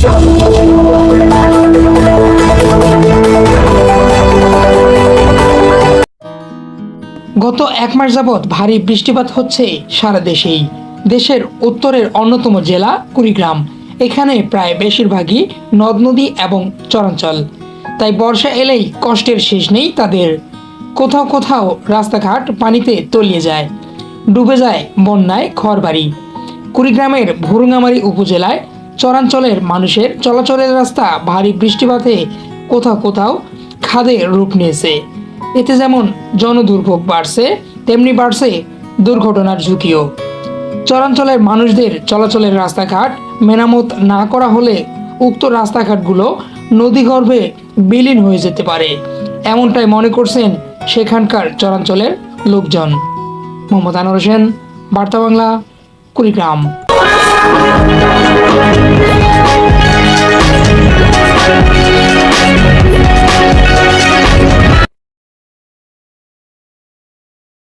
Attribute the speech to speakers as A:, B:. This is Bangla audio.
A: গত এক মাস যাবৎ ভারী বৃষ্টিপাত হচ্ছে সারা দেশেই। দেশের উত্তরের অন্যতম জেলা কুড়িগ্রাম। এখানে প্রায় বেশিরভাগই নদ নদী এবং চরাঞ্চল। তাই বর্ষা এলেই কষ্টের শেষ নেই তাদের। কোথাও কোথাও রাস্তাঘাট পানিতে তলিয়ে যায়। ডুবে যায় বন্যায় ঘরবাড়ি। কুড়িগ্রামের ভুরুঙ্গামারি উপজেলায় চরাঞ্চলের মানুষের চলাচলের রাস্তা ভারী বৃষ্টিপাতে কোথাও কোথাও খাদে রূপ নিয়েছে। এতে যেমন জনদুর্ভোগ বাড়ছে, তেমনি বাড়ছে দুর্ঘটনার ঝুঁকিও। চরাঞ্চলের মানুষদের চলাচলের রাস্তাঘাট মেরামত না করা হলে উক্ত রাস্তাঘাটগুলো নদীগর্ভে বিলীন হয়ে যেতে পারে। এমনটাই মনে করছেন সেখানকার চরাঞ্চলের লোকজন। মোহাম্মদ আনোয়ার হোসেন বার্তা বাংলা কুড়িগ্রাম।